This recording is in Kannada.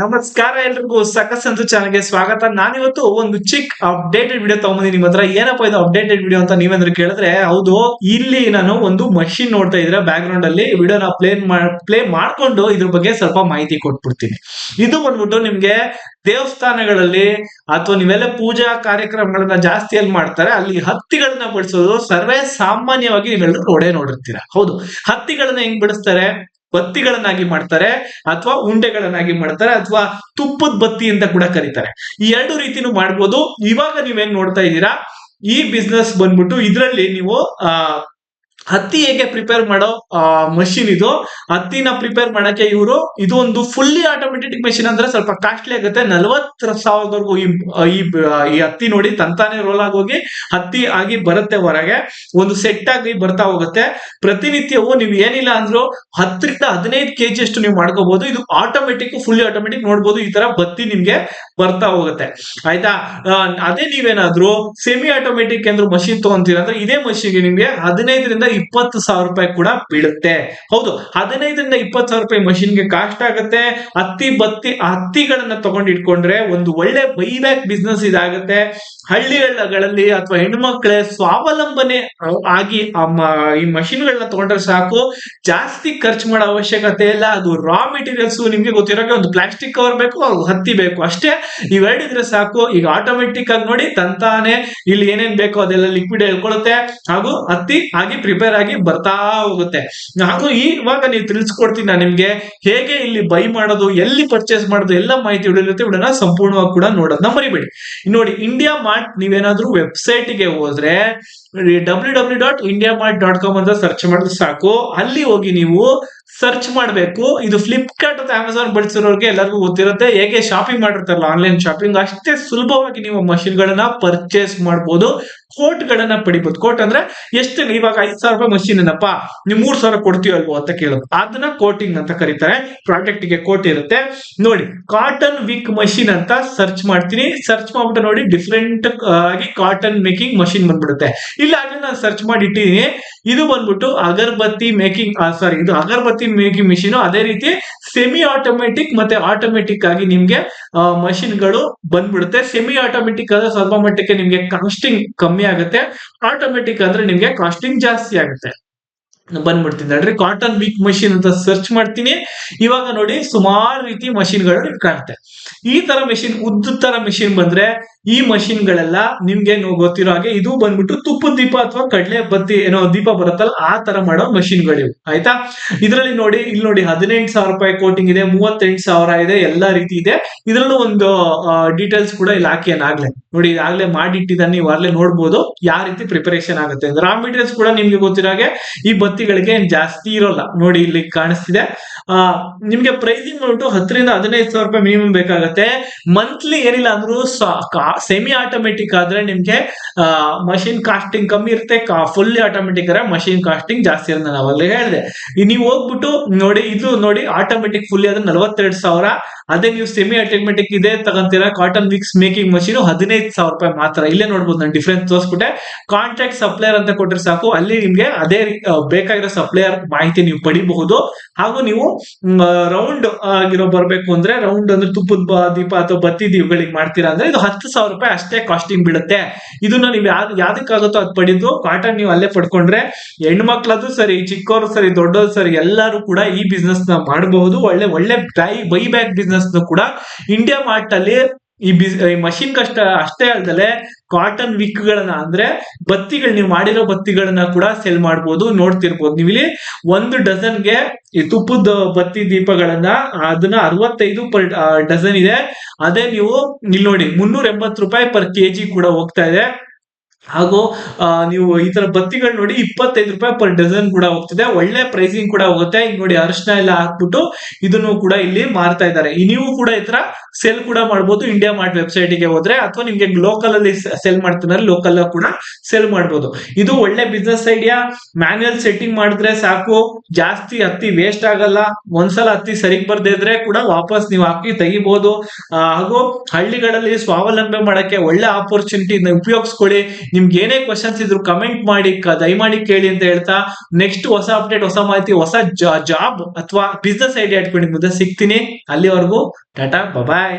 ನಮಸ್ಕಾರ ಎಲ್ರಿಗೂ ಅಂತ ಚಾನಲ್ಗೆ ಸ್ವಾಗತ. ನಾನಿವತ್ತು ಒಂದು ಚಿಕ್ ಅಪ್ಡೇಟೆಡ್ ವಿಡಿಯೋ ತಗೊಂಬಂದಿ ನಿಮ್ಮ ಹತ್ರ ಏನಪ್ಪಾ ಇದು ಅಪ್ಡೇಟೆಡ್ ವಿಡಿಯೋ ಅಂತ ನೀವೇಂದ್ರೆ ಕೇಳಿದ್ರೆ, ಹೌದು, ಇಲ್ಲಿ ನಾನು ಒಂದು ಮಷಿನ್ ನೋಡ್ತಾ ಇದ್ರೆ ಬ್ಯಾಕ್ ಗ್ರೌಂಡ್ ಅಲ್ಲಿ ವಿಡಿಯೋನ ಪ್ಲೇ ಪ್ಲೇ ಮಾಡ್ಕೊಂಡು ಇದ್ರ ಬಗ್ಗೆ ಸ್ವಲ್ಪ ಮಾಹಿತಿ ಕೊಟ್ಬಿಡ್ತೀನಿ. ಇದು ಬಂದ್ಬಿಟ್ಟು ನಿಮ್ಗೆ ದೇವಸ್ಥಾನಗಳಲ್ಲಿ ಅಥವಾ ನೀವೆಲ್ಲ ಪೂಜಾ ಕಾರ್ಯಕ್ರಮಗಳನ್ನ ಜಾಸ್ತಿ ಎಲ್ಲಿ ಮಾಡ್ತಾರೆ, ಅಲ್ಲಿ ಹತ್ತಿಗಳನ್ನ ಬಿಡಿಸೋದು ಸರ್ವೇ ಸಾಮಾನ್ಯವಾಗಿ ನೀವೆಲ್ಲರೂ ನೋಡೇ ನೋಡಿರ್ತೀರಾ. ಹೌದು, ಹತ್ತಿಗಳನ್ನ ಹೆಂಗ್ ಬಿಡಿಸ್ತಾರೆ? ಬತ್ತಿಗಳನ್ನಾಗಿ ಮಾಡ್ತಾರೆ ಅಥವಾ ಉಂಡೆಗಳನ್ನಾಗಿ ಮಾಡ್ತಾರೆ ಅಥವಾ ತುಪ್ಪದ ಬತ್ತಿ ಅಂತ ಕೂಡ ಕರೀತಾರೆ. ಈ ಎರಡು ರೀತಿನೂ ಮಾಡ್ಬೋದು. ಇವಾಗ ನೀವೇನ್ ನೋಡ್ತಾ ಇದ್ದೀರಾ, ಈ ಬಿಸ್ನೆಸ್ ಬಂದ್ಬಿಟ್ಟು ಇದರಲ್ಲಿ ನೀವು ಹತ್ತಿ ಹೇಗೆ ಪ್ರಿಪೇರ್ ಮಾಡೋ ಮಷಿನ್ ಇದು? ಹತ್ತಿನ ಪ್ರಿಪೇರ್ ಮಾಡಕ್ಕೆ ಇವರು, ಇದು ಒಂದು ಫುಲ್ಲಿ ಆಟೋಮೆಟಿಕ್ ಮೆಷಿನ್ ಅಂದ್ರೆ ಸ್ವಲ್ಪ ಕಾಸ್ಟ್ಲಿ ಆಗುತ್ತೆ. ನಲವತ್ತು ಸಾವಿರದವರೆಗೂ ಈ ಹತ್ತಿ ನೋಡಿ ತಂತಾನೆ ರೋಲ್ ಆಗೋಗಿ ಹತ್ತಿ ಆಗಿ ಬರುತ್ತೆ ಹೊರಗೆ. ಒಂದು ಸೆಟ್ ಆಗಿ ಬರ್ತಾ ಹೋಗುತ್ತೆ. ಪ್ರತಿನಿತ್ಯವೂ ನೀವು ಏನಿಲ್ಲ ಅಂದ್ರು ಹತ್ತರಿಂದ ಹದಿನೈದು ಕೆಜಿ ಅಷ್ಟು ನೀವು ಮಾಡ್ಕೋಬಹುದು ಇದು ಆಟೋಮೆಟಿಕ್ ಫುಲ್ಲಿ ಆಟೋಮೆಟಿಕ್ ನೋಡ್ಬೋದು. ಈ ತರ ಬತ್ತಿ ನಿಮ್ಗೆ ಬರ್ತಾ ಹೋಗುತ್ತೆ. ಆಯ್ತಾ? ಅದೇ ನೀವೇನಾದ್ರೂ ಸೆಮಿ ಆಟೋಮೆಟಿಕ್ ಅಂದ್ರೆ ಮಷಿನ್ ತಗೊಂತೀರ ಅಂದ್ರೆ ಇದೇ ಮಷಿನ್ಗೆ ನಿಮ್ಗೆ ಹದಿನೈದರಿಂದ ಇಪ್ಪತ್ತು ಸಾವಿರ ರೂಪಾಯಿ ಕೂಡ ಬೀಳುತ್ತೆ. ಹೌದು, ಹದಿನೈದರಿಂದ ಇಪ್ಪತ್ತು ಸಾವಿರ ರೂಪಾಯಿ ಮಷಿನ್ಗೆ ಕಾಸ್ಟ್ ಆಗುತ್ತೆ. ಹತ್ತಿ, ಬತ್ತಿ, ಹತ್ತಿಗಳನ್ನ ತಗೊಂಡಿಟ್ಕೊಂಡ್ರೆ ಒಂದು ಒಳ್ಳೆ ಬೈಬ್ಯಾಕ್ ಬಿಸ್ನೆಸ್ ಇದಾಗುತ್ತೆ. ಹಳ್ಳಿಗಳಲ್ಲಿ ಅಥವಾ ಹೆಣ್ಮಕ್ಳೇ ಸ್ವಾವಲಂಬನೆ ಆಗಿ ಆ ಈ ಮಷಿನ್ಗಳನ್ನ ತಗೊಂಡ್ರೆ ಸಾಕು. ಜಾಸ್ತಿ ಖರ್ಚು ಮಾಡೋ ಅವಶ್ಯಕತೆ ಇಲ್ಲ. ಅದು ರಾ ಮೆಟೀರಿಯಲ್ಸ್ ನಿಮ್ಗೆ ಗೊತ್ತಿರೋಕೆ ಒಂದು ಪ್ಲಾಸ್ಟಿಕ್ ಕವರ್ ಬೇಕು ಅದು ಹತ್ತಿ ಬೇಕು. ಅಷ್ಟೇ ಇವೆರಡಿದ್ರೆ ಸಾಕು. ಈಗ ಆಟೋಮೆಟಿಕ್ ಆಗಿ ನೋಡಿ, ತಂತಾನೆ ಇಲ್ಲಿ ಏನೇನ್ ಬೇಕೋ ಅದೆಲ್ಲ ಲಿಕ್ವಿಡ್ ಹೇಳ್ಕೊಳುತ್ತೆ. ಹಾಗೂ ಹತ್ತಿ ಆಗಿ ಪ್ರಿಪೇರ್ ಆಗಿ ಬರ್ತಾ ಹೋಗುತ್ತೆ. ಹಾಗೂ ಇವಾಗ ನೀವು ತಿಳಿಸ್ಕೊಡ್ತೀನಿ ನಾನು ನಿಮ್ಗೆ. ಹೇಗೆ ಇಲ್ಲಿ ಬೈ ಮಾಡೋದು, ಎಲ್ಲಿ ಪರ್ಚೇಸ್ ಮಾಡೋದು, ಎಲ್ಲ ಮಾಹಿತಿ ಉಳಿದಿರುತ್ತೆ ಇವಳನ್ನ ಸಂಪೂರ್ಣವಾಗಿ ಕೂಡ ನೋಡೋದನ್ನ ಮರಿಬೇಡಿ ನೋಡಿ ಇಂಡಿಯಾ ಮಾರ್ಟ್ ನೀವೇನಾದ್ರೂ ವೆಬ್ಸೈಟ್ಗೆ ಹೋದ್ರೆ W W dot India mart dot com ಅಂತ ಸರ್ಚ್ ಮಾಡಿದ್ರೆ ಸಾಕು. ಅಲ್ಲಿ ಹೋಗಿ ನೀವು ಸರ್ಚ್ ಮಾಡಬೇಕು. ಇದು ಫ್ಲಿಪ್ಕಾರ್ಟ್ ಅಥವಾ ಅಮೆಝಾನ್ ಬಳಸಿರೋರಿಗೆ ಎಲ್ಲರಿಗೂ ಗೊತ್ತಿರುತ್ತೆ. ಹೇಗೆ ಶಾಪಿಂಗ್ ಮಾಡಿರ್ತಾರಲ್ಲ ಆನ್ಲೈನ್ ಶಾಪಿಂಗ್ ಅಷ್ಟೇ ಸುಲಭವಾಗಿ ನೀವು machine ಗಳನ್ನ ಪರ್ಚೇಸ್ ಮಾಡ್ಬೋದು. ಕೋಟ್ ಗಳನ್ನ ಪಡಿಬಹುದು ಕೋಟ್ ಅಂದ್ರೆ ಎಷ್ಟು ಇವಾಗ ಐದು ಸಾವಿರ ರೂಪಾಯಿ ಮಷಿನ್ ಏನಪ್ಪ? ನೀವು ಮೂರ್ ಸಾವಿರ ಕೊಡ್ತೀವಲ್ವೋ ಅಂತ ಕೇಳೋದು. ಅದನ್ನ ಕೋಟಿಂಗ್ ಅಂತ ಕರೀತಾರೆ. ಪ್ರಾಡಕ್ಟ್ಗೆ ಕೋಟ್ ಇರುತ್ತೆ. ನೋಡಿ ಕಾಟನ್ ವಿಕ್ ಮಷಿನ್ ಅಂತ ಸರ್ಚ್ ಮಾಡ್ತೀನಿ. ಸರ್ಚ್ ಮಾಡ್ಬಿಟ್ಟು ನೋಡಿ ಡಿಫ್ರೆಂಟ್ ಆಗಿ ಕಾಟನ್ ಮೇಕಿಂಗ್ ಮಷಿನ್ ಬಂದ್ಬಿಡುತ್ತೆ. ಇಲ್ಲ ಅದನ್ನ ನಾನು ಸರ್ಚ್ ಮಾಡಿ ಇಟ್ಟಿದ್ದೀನಿ ಇದು ಬಂದ್ಬಿಟ್ಟು ಅಗರ್ಬತ್ತಿ ಮೇಕಿಂಗ್ ಸಾರಿ ಇದು ಅಗರ್ಬತ್ತಿ ಮೇಕಿಂಗ್ ಮಿಷಿನ್ ಅದೇ ರೀತಿ ಸೆಮಿ ಆಟೋಮೆಟಿಕ್ ಮತ್ತೆ ಆಟೋಮೆಟಿಕ್ ಆಗಿ ನಿಮ್ಗೆ ಮಷಿನ್ಗಳು ಬಂದ್ಬಿಡುತ್ತೆ. ಸೆಮಿ ಆಟೋಮೆಟಿಕ್ ಆದ್ರೆ ಸ್ವಲ್ಪ ಮಟ್ಟಕ್ಕೆ ನಿಮ್ಗೆ ಕಾಸ್ಟಿಂಗ್ ಕಮ್ಮಿ ಆಗುತ್ತೆ. ಆಟೋಮೆಟಿಕ್ ಅಂದ್ರೆ ನಿಮ್ಗೆ ಕಾಸ್ಟಿಂಗ್ ಜಾಸ್ತಿ ಆಗುತ್ತೆ. ಬಂದ್ಬಿಡ್ತೀನಿ ನೋಡ್ರಿ ಕಾಟನ್ ವೀಕ್ ಮಷಿನ್ ಅಂತ ಸರ್ಚ್ ಮಾಡ್ತೀನಿ. ಇವಾಗ ನೋಡಿ ಸುಮಾರು ರೀತಿ ಮಷಿನ್ಗಳು ಕಾಣುತ್ತೆ ಈ ತರ ಮೆಷಿನ್ ಉದ್ದ ತರ ಮೆಷಿನ್ ಬಂದ್ರೆ ಈ machine ಗಳೆಲ್ಲ ನಿಮ್ಗೆ ಗೊತ್ತಿರೋ ಹಾಗೆ ಇದು ಬಂದ್ಬಿಟ್ಟು ತುಪ್ಪದ ದೀಪ ಅಥವಾ ಕಡಲೆ ಬತ್ತಿ ಏನೋ ದೀಪ ಬರುತ್ತಲ್ಲ ಆ ತರ ಮಾಡೋ ಮಷಿನ್ಗಳಿವು. ಆಯ್ತಾ? ಇದರಲ್ಲಿ ನೋಡಿ ಇಲ್ಲಿ ನೋಡಿ ಹದಿನೆಂಟು ಸಾವಿರ ರೂಪಾಯಿ ಕೋಟಿಂಗ್ ಇದೆ, ಮೂವತ್ತೆಂಟು ಸಾವಿರ ಇದೆ, ಎಲ್ಲಾ ರೀತಿ ಇದೆ. ಇದರಲ್ಲೂ ಒಂದು ಡೀಟೇಲ್ಸ್ ಕೂಡ ಇಲ್ಲಿ ಹಾಕಿ ನೋಡಿ ಆಗ್ಲೇ ಮಾಡಿಟ್ಟಿದ್ದಾನೆ, ನೀವು ಅಲ್ಲೇ ನೋಡ್ಬೋದು ಯಾವ ರೀತಿ ಪ್ರಿಪರೇಷನ್ ಆಗುತ್ತೆ. ರಾ ಮೆಟೀರಿಯಲ್ಸ್ ಕೂಡ ನಿಮ್ಗೆ ಗೊತ್ತಿರೋ ಹಾಗೆ ಈ ಬತ್ತಿಗಳಿಗೆ ಜಾಸ್ತಿ ಇರೋಲ್ಲ. ನೋಡಿ, ಇಲ್ಲಿ ಕಾಣಿಸ್ತಿದೆ. ಆ, ನಿಮ್ಗೆ ಪ್ರೈಸಿಂಗ್ ಬಂದ್ಬಿಟ್ಟು ಹತ್ತರಿಂದ ಹದಿನೈದು ಸಾವಿರ ರೂಪಾಯಿ ಮಿನಿಮಮ್ ಬೇಕಾಗುತ್ತೆ. ಮಂತ್ಲಿ ಏನಿಲ್ಲ ಅಂದ್ರೂ ಸೆಮಿ ಆಟೋಮೆಟಿಕ್ ಆದ್ರೆ ನಿಮ್ಗೆ ಮಷಿನ್ ಕಾಸ್ಟಿಂಗ್ ಕಮ್ಮಿ ಇರುತ್ತೆ. ಫುಲ್ಲಿ ಆಟೋಮೆಟಿಕ್ ಆದ್ರೆ ಮಷಿನ್ ಕಾಸ್ಟಿಂಗ್ ಜಾಸ್ತಿ ಇರೋದ್ ನಾನು ಅವಾಗಲೇ ಹೇಳಿದೆ. ನೀವು ಹೋಗ್ಬಿಟ್ಟು ನೋಡಿ, ಇದು ನೋಡಿ ಆಟೋಮೆಟಿಕ್ ಫುಲ್ಲಿ ಆದ್ರೆ ನಲವತ್ತೆರಡು ಸಾವಿರ. ಅದೇ ನೀವು ಸೆಮಿ ಆಟೋಮೆಟಿಕ್ ಇದೆ, ತಗೊಂತೀರಾ ಕಾಟನ್ ವಿಕ್ಸ್ ಮೇಕಿಂಗ್ ಮಷೀನ್ ಹದಿನೈದು ಸಾವಿರ ರೂಪಾಯಿ ಮಾತ್ರ. ಇಲ್ಲೇ ನೋಡ್ಬೋದು, ನಾನು ಡಿಫ್ರೆನ್ಸ್ ತೋರಿಸ್ಬಿಟ್ಟೆ. ಕಾಂಟ್ರಾಕ್ಟ್ ಸಪ್ಲೈಯರ್ ಅಂತ ಕೊಟ್ಟರೆ ಸಾಕು. ಅಲ್ಲಿ ನಿಮ್ಗೆ ಅದೇ ಬೇಕಾಗಿರೋ ಸಪ್ಲೈಯರ್ ಮಾಹಿತಿ ನೀವು ಪಡಿಬಹುದು. ಹಾಗೂ ನೀವು ರೌಂಡ್ ಆಗಿರೋ ಬರಬೇಕು ಅಂದ್ರೆ ರೌಂಡ್ ಅಂದ್ರೆ ತುಪ್ಪದ ದೀಪ ಅಥವಾ ಬತ್ತಿ ದೀಪಗಳಿಗೆ ಮಾಡ್ತೀರಾ ಅಂದ್ರೆ, ಇದು ಹತ್ತು ಸಾವಿರ ರೂಪಾಯಿ ಅಷ್ಟೇ ಕಾಸ್ಟಿಂಗ್ ಬೀಳುತ್ತೆ. ಇದನ್ನ ನೀವು ಯಾವ್ದು ಯಾವ್ದಕ್ಕಾಗುತ್ತೋ ಅದು ಪಡೆದು ಕಾಟನ್ ನೀವು ಅಲ್ಲೇ ಪಡ್ಕೊಂಡ್ರೆ ಹೆಣ್ಮಕ್ಳದು ಸರಿ ಚಿಕ್ಕವರು ಸರಿ ದೊಡ್ಡವರು ಸರಿ, ಎಲ್ಲರೂ ಕೂಡ ಈ ಬಿಸ್ನೆಸ್ನ ಮಾಡಬಹುದು. ಒಳ್ಳೆ ಒಳ್ಳೆ ಬೈ ಬೈ ಬ್ಯಾಕ್ ಬಿಸ್ನೆಸ್ ಕೂಡ ಇಂಡಿಯಾ ಮಾರ್ಟ್ ಅಲ್ಲಿ ಈ ಬಿಸ್, ಈ ಮಷಿನ್ ಕಷ್ಟ ಅಷ್ಟೇ ಅಲ್ದಲೆ ಕಾಟನ್ ವಿಕ್ ಗಳನ್ನ ಅಂದ್ರೆ ಬತ್ತಿಗಳು, ನೀವು ಮಾಡಿರೋ ಬತ್ತಿಗಳನ್ನ ಕೂಡ ಸೆಲ್ ಮಾಡ್ಬೋದು, ನೋಡ್ತಿರ್ಬೋದು. ನೀವು ಇಲ್ಲಿ ಒಂದು ಡಜನ್ಗೆ ಈ ತುಪ್ಪದ ಬತ್ತಿ ದೀಪಗಳನ್ನ ಅದನ್ನ ಅರವತ್ತೈದು ಪರ್ ಡಜನ್ ಇದೆ. ಅದೇ ನೀವು, ಇಲ್ಲಿ ನೋಡಿ, ಮುನ್ನೂರ ಎಂಬತ್ತು ರೂಪಾಯಿ ಪರ್ ಕೆಜಿ ಕೂಡ ಹೋಗ್ತಾ ಇದೆ. ಹಾಗೂ ನೀವು ಈ ತರ ಬತ್ತಿಗಳು ನೋಡಿ ಇಪ್ಪತ್ತೈದು ರೂಪಾಯಿ ಪರ್ ಡಜನ್ ಕೂಡ ಹೋಗ್ತಿದೆ. ಒಳ್ಳೆ ಪ್ರೈಸಿಂಗ್ ಕೂಡ ಹೋಗುತ್ತೆ. ಈಗ ನೋಡಿ ಅರಿಶಿನ ಎಲ್ಲ ಹಾಕ್ಬಿಟ್ಟು ಇದನ್ನು ಕೂಡ ಇಲ್ಲಿ ಮಾರ್ತಾ ಇದ್ದಾರೆ. ನೀವು ಕೂಡ ಈ ತರ ಸೆಲ್ ಕೂಡ ಮಾಡ್ಬೋದು. ಇಂಡಿಯಾ ಮಾರ್ಟ್ ವೆಬ್ಸೈಟ್ಗೆ ಹೋದ್ರೆ ಅಥವಾ ನಿಮ್ಗೆ ಲೋಕಲ್ ಅಲ್ಲಿ ಸೆಲ್ ಮಾಡ್ತಿದ್ರೆ ಲೋಕಲ್ ಕೂಡ ಸೇಲ್ ಮಾಡ್ಬೋದು. ಇದು ಒಳ್ಳೆ ಬಿಸ್ನೆಸ್ ಐಡಿಯಾ ಮ್ಯಾನ್ಯಲ್ ಸೆಟ್ಟಿಂಗ್ ಮಾಡಿದ್ರೆ ಸಾಕು. ಜಾಸ್ತಿ ಹತ್ತಿ ವೇಸ್ಟ್ ಆಗಲ್ಲ. ಒಂದ್ಸಲ ಹತ್ತಿ ಸರಿಗ್ ಬರ್ದೇ ಇದ್ರೆ ಕೂಡ ವಾಪಸ್ ನೀವು ಹಾಕಿ ತೆಗಿಬಹುದು ಹಾಗೂ ಹಳ್ಳಿಗಳಲ್ಲಿ ಸ್ವಾವಲಂಬನೆ ಮಾಡಕ್ಕೆ ಒಳ್ಳೆ ಆಪರ್ಚುನಿಟಿ ಉಪಯೋಗಿಸ್ಕೊಳ್ಳಿ. ನಿಮ್ಗೆ ಏನೇ ಕ್ವಶನ್ಸ್ ಇದ್ರು ಕಮೆಂಟ್ ಮಾಡಿ ದಯಮಾಡಿ ಕೇಳಿ ಅಂತ ಹೇಳ್ತಾ ನೆಕ್ಸ್ಟ್ ಹೊಸ ಅಪ್ಡೇಟ್ ಹೊಸ ಮಾಹಿತಿ, ಹೊಸ ಜಾಬ್ ಅಥವಾ ಬಿಸ್ನೆಸ್ ಐಡಿಯಾ ಇಟ್ಕೊಂಡು ಮುಂದೆ ಸಿಗ್ತೀನಿ. ಅಲ್ಲಿವರೆಗೂ, ಟಾಟಾ ಬಾಯ್